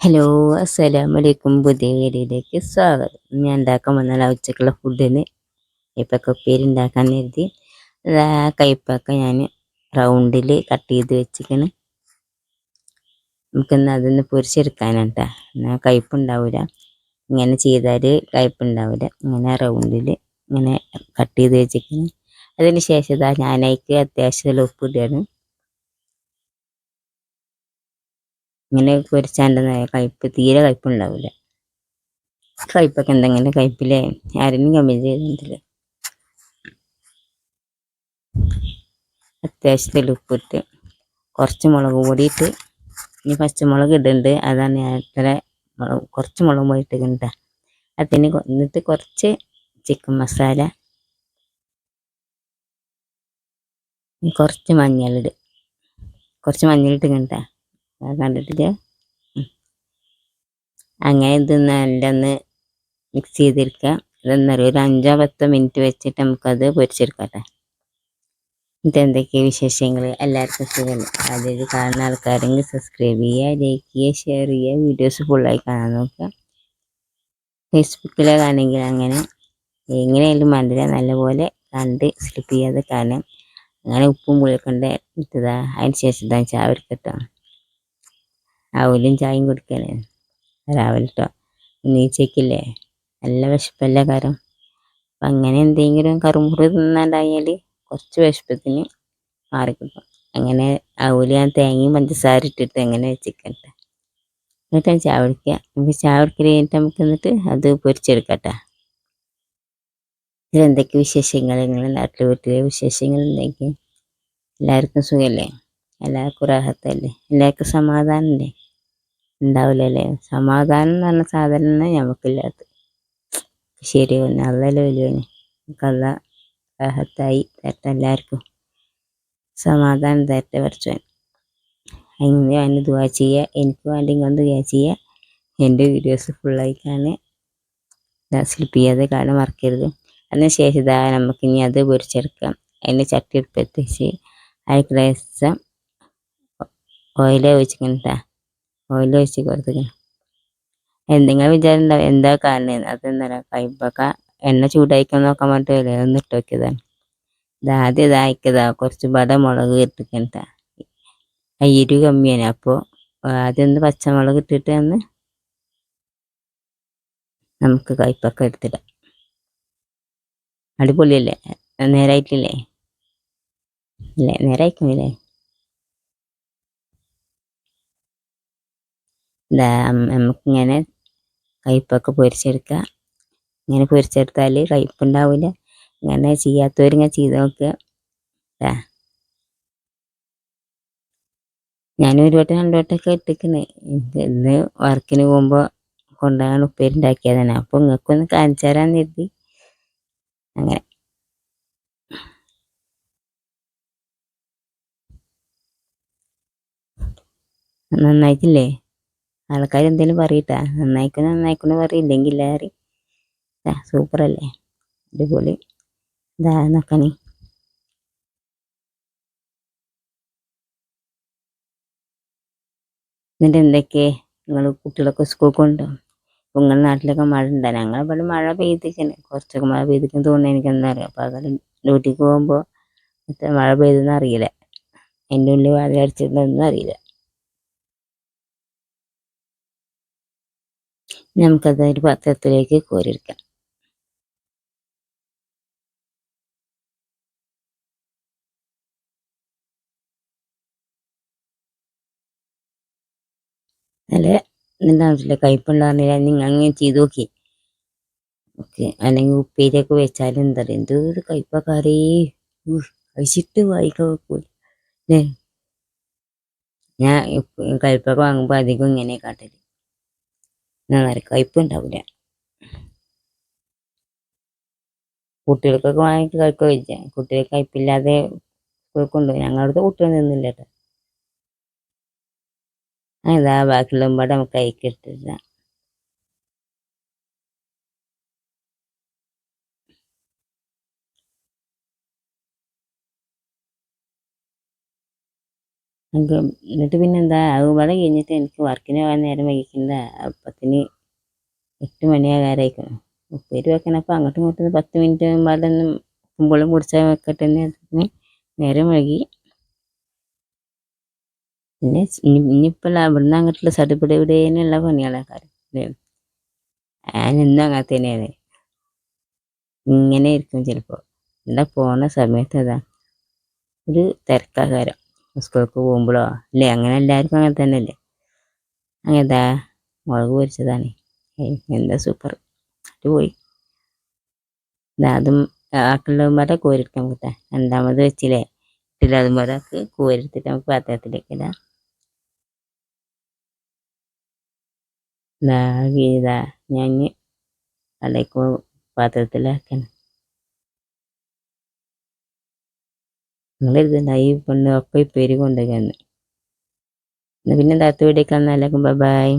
Hello അസ്സലാമു വലൈക്കും പുതിയ വീഡിയോയിലേക്ക് സ്വാഗതം. ഞാൻ ഉണ്ടാക്കാൻ വന്നാൽ ഉച്ചക്കുള്ള ഫുഡിന് കയ്പക്ക ഉപ്പേരി ഉണ്ടാക്കാൻ കരുതി. ആ ഞാൻ റൗണ്ടിൽ കട്ട് ചെയ്ത് വെച്ചിരിക്കണ്. നമുക്കിന്ന് അതൊന്ന് പൊരിച്ചെടുക്കാനാണ് കേട്ടോ എന്നാൽ കയ്പുണ്ടാവില്ല ഇങ്ങനെ ചെയ്താൽ കയ്പുണ്ടാവില്ല ഇങ്ങനെ റൗണ്ടിൽ ഇങ്ങനെ കട്ട് ചെയ്ത് വെച്ചിരിക്കുന്നു അതിന് ശേഷം ഇതാ ഞാനേക്ക് അത്യാവശ്യമുള്ള ഉപ്പ് ഇങ്ങനെ പൊരിച്ചാണ്ട് കയ്പ്പ് തീരെ കയ്പ്പുണ്ടാവില്ല കയ്പ്പൊക്കെ എന്തെങ്കിലും കയ്പ്പില്ലേ ആരെങ്കിലും കമ്മി ചെയ്തിട്ടില്ല അത്യാവശ്യത്തിൽ ഉപ്പിട്ട് കുറച്ച് മുളക് പൊടിയിട്ട് ഇനി പച്ചമുളക് ഇടുന്നുണ്ട് അതാണ് ഞാൻ ഇത്ര കുറച്ച് മുളക് പൊടി ഇട്ടിട്ടുണ്ട്. അതിന് എന്നിട്ട് കുറച്ച് ചിക്കൻ മസാല കുറച്ച് മഞ്ഞളിട് കുറച്ച് മഞ്ഞളിട്ട് കണ്ടാ കണ്ടിട്ടില്ല? അങ്ങനെ ഇത് നല്ല ഒന്ന് മിക്സ് ചെയ്തെടുക്കുക ഇതെന്നറിയ? ഒരു അഞ്ചോ പത്തോ മിനിറ്റ് വെച്ചിട്ട് നമുക്കത് പൊരിച്ചെടുക്കട്ടെ. ഇത് എന്തൊക്കെയാണ് വിശേഷങ്ങൾ എല്ലാവർക്കും സുഖം അതായത് കാണുന്ന ആൾക്കാരെങ്കിൽ സബ്സ്ക്രൈബ് ചെയ്യുക ലൈക്ക് ചെയ്യുക ഷെയർ ചെയ്യുക. വീഡിയോസ് ഫുള്ളായി കാണാൻ നോക്കുക. ഫേസ്ബുക്കിലാണെങ്കിൽ അങ്ങനെ എങ്ങനെയായാലും മണ്ടില നല്ലപോലെ കണ്ട് സ്ലിപ്പ് ചെയ്യാതെ കാണാം അങ്ങനെ ഉപ്പും പുളിയൊക്കെ ഉണ്ട്. ഇട്ടതാ. അതിന് ശേഷം ഇതാ ചാവരിക്കട്ടോ അവലും ചായയും കുടിക്കലേ രാവിലെ കേട്ടോ നീച്ചയ്ക്കില്ലേ നല്ല വിശപ്പല്ല കാരം? അപ്പം അങ്ങനെ എന്തെങ്കിലും കറുമുറി തിന്നാണ്ടായാൽ കുറച്ച് വിശപ്പത്തിന് മാറിക്കിട്ടും. അങ്ങനെ അവൽ ഞാൻ തേങ്ങയും പഞ്ചസാര ഇട്ടിട്ട് അങ്ങനെ വെച്ചിക്കട്ടെ. എന്നിട്ട് ചായ കുടിക്കുക നമുക്ക് ചായ കഴിഞ്ഞിട്ട് നമുക്ക് എന്നിട്ട് അത് പൊരിച്ചെടുക്കട്ടെ. ഇതിലെന്തൊക്കെ വിശേഷങ്ങൾ? നിങ്ങളുടെ നാട്ടിൽ വീട്ടിലെ വിശേഷങ്ങൾ എന്തൊക്കെ? എല്ലാവർക്കും സുഖമല്ലേ എല്ലാവർക്കും റാഹത്തല്ലേ? എല്ലാവർക്കും സമാധാനമല്ലേ ഉണ്ടാവില്ലല്ലേ? സമാധാനം എന്ന് പറഞ്ഞ സാധനം നമുക്കില്ലാത്ത പിന്നെ അല്ലല്ലോ വലിയവന് കള്ള അർഹത്തായി തരട്ടെ എല്ലാവർക്കും. സമാധാനം തരട്ടെ പഠിച്ചവൻ. അങ്ങനെ ഞാൻ ദുവാ ചെയ്യുക എനിക്ക് വേണ്ടി ഇങ്ങനെ ദുവാ ചെയ്യുക എന്റെ വീഡിയോസ് ഫുള്ളായി കാണുക. സ്ലിപ്പ് ചെയ്യാതെ കാണാൻ മറക്കരുത്. അതിന് ശേഷം ഇതാ നമുക്ക് ഇനി അത് പൊരിച്ചെടുക്കാം. അതിന്റെ ചട്ടി എടുപ്പെത്തിച്ച് അതിൽ ലേശം ഓയിൽ ഒഴിച്ചിട്ടാ ഓയിൽ ഒഴിച്ച് കൊടുത്തിട്ട് എന്തെങ്കിലും വിചാരം ഉണ്ടാവും എന്താ കാരണം അതെന്നല്ല കയ്പൊക്കെ എണ്ണ ചൂടായിക്കാൻ നോക്കാൻ വേണ്ടിയില്ലേ ഒന്ന് ഇട്ട് നോക്കിയതാണ്. ഇത് ആദ്യം ഇതായിക്കതാ കുറച്ച് ബട മുളക് ഇട്ടിക്കണ്ട അയ്യരു കമ്മിയാണ്. അപ്പോൾ ആദ്യം ഒന്ന് പച്ചമുളക് ഇട്ടിട്ട് ഒന്ന് നമുക്ക് കയ്പൊക്കെ എടുത്തിടാം. അടിപൊളിയല്ലേ? നേരായിട്ടില്ലേ? അല്ലേ നേരായിക്കുന്നില്ലേ നമുക്കിങ്ങനെ കയ്പൊക്കെ പൊരിച്ചെടുക്കുക ഇങ്ങനെ പൊരിച്ചെടുത്താൽ കയ്പുണ്ടാവില്ല ഇങ്ങനെ ചെയ്യാത്തവരിങ്ങനെ ചെയ്ത് നോക്കുക ഞാനൊരു വട്ടം രണ്ടു വട്ടമൊക്കെ ഇട്ടിക്കണേ. ഇന്ന് വർക്കിന് പോകുമ്പോൾ കൊണ്ടുപോകാൻ ഉപ്പേരുണ്ടാക്കിയതാണ് അപ്പോൾ നിങ്ങൾക്കൊന്ന് കാണിച്ചു തരാൻ കരുതി. അങ്ങനെ. നന്നായിട്ടില്ലേ? ആൾക്കാർ എന്തെങ്കിലും പറയട്ടാ നന്നായിക്കണ നന്നായിക്കണ പറയില്ലെങ്കിൽ അറിയും സൂപ്പറല്ലേ? അടിപൊളി. ഇതാ നോക്കണേ എന്നിട്ട് എന്തൊക്കെ നിങ്ങൾ കുട്ടികളൊക്കെ സ്കൂൾ കൊണ്ടോ? നിങ്ങളുടെ നാട്ടിലൊക്കെ മഴ ഉണ്ടോ ഞങ്ങളിവിടെ മഴ പെയ്തിരിക്കണേ. കുറച്ചൊക്കെ മഴ പെയ്തിരിക്കുന്നു തോന്നുന്നു എനിക്ക് എന്താ അറിയാം? അപ്പോൾ അങ്ങനെ ഡ്യൂട്ടിക്ക് പോകുമ്പോൾ മഴ പെയ്തെന്ന് അറിയില്ല. എന്റെ ഉള്ളിൽ വാതിലടിച്ചിട്ടുണ്ടെന്ന് അറിയില്ല. നമുക്കത് ഒരു പാത്രത്തിലേക്ക് കോരിയെടുക്കാം. നല്ല എന്താ കയ്പുണ്ടാകുന്നില്ല നിങ്ങൾ അങ്ങനെ ചെയ്ത് നോക്കി. ഓക്കെ. അല്ലെങ്കിൽ ഉപ്പേരിയൊക്കെ വെച്ചാലും എന്താ പറയുക എന്തൊരു കയ്പക്കാരേ കഴിച്ചിട്ട് വായിക്കാൻ അല്ലേ ഞാൻ കയ്പൊക്കെ വാങ്ങുമ്പോൾ അധികം ഇങ്ങനെ കാട്ടൽ. നല്ല കയ്പുണ്ടാവില്ല കുട്ടികൾക്കൊക്കെ വാങ്ങി കഴിക്കുക വെച്ചാൽ കുട്ടികൾ കയ്പില്ലാതെ കൊണ്ടുപോയി ഞങ്ങളുടെ കുട്ടികൾ നിന്നില്ല കേട്ടോ. അതാ ബാക്കിയുള്ള നമുക്ക് കൈക്കിട്ടില്ല നമുക്ക് എന്നിട്ട് പിന്നെന്താ അതുപാടെ കഴിഞ്ഞിട്ട് എനിക്ക് വർക്കിന് പോകാൻ നേരം വൈകിക്കണ്ട അപ്പത്തിന് എട്ട് മണിയാകാറായിക്കണം. ഉപ്പേരി വെക്കണപ്പോൾ അങ്ങോട്ടും ഇങ്ങോട്ടും പത്ത് മിനിറ്റ് പാടൊന്നും കുമ്പോളം കുടിച്ചാൽ വെക്കട്ടെ എന്ന് നേരം വൈകി. പിന്നെ ഇനി ഇനിയിപ്പോൾ അവിടുന്ന് അങ്ങോട്ടുള്ള സടുപിടി ഇവിടെയുള്ള പണികളൊക്കെ ഞാൻ അങ്ങനത്തെ അങ്ങനെ തന്നെയാണ്. ഇങ്ങനെ ഇരിക്കും ചിലപ്പോൾ എന്താ പോണ സമയത്ത് അതാ ഒരു തിരക്കാകാരം. സ്കൂൾക്ക് പോകുമ്പോഴോ? അല്ലേ അങ്ങനെ എല്ലാവർക്കും അങ്ങനെ തന്നെയല്ലേ? അങ്ങനെതാ മുളക് പൊരിച്ചതാണ്. എന്താ സൂപ്പർ പോയി അതും ആക്കുള്ളതുമ്പാടെ കോരിയെടുക്കാൻ പറ്റാ രണ്ടാമത് വെച്ചില്ലേ? ഇട്ടില്ല അതുമ്പാടെ കോരിയെടുത്തിട്ട് നമുക്ക് പാത്രത്തിലേക്ക് ഇടാം. ഇതാ ഞാൻ അടയ്ക്ക് പാത്രത്തിലാക്കണം. നിങ്ങൾ ലൈവ് പെണ്ണ് ഒക്കെ പേര് കൊണ്ടുവന്ന് പിന്നെ താത്ത വീടേക്ക് വന്നാലേക്കും ബൈ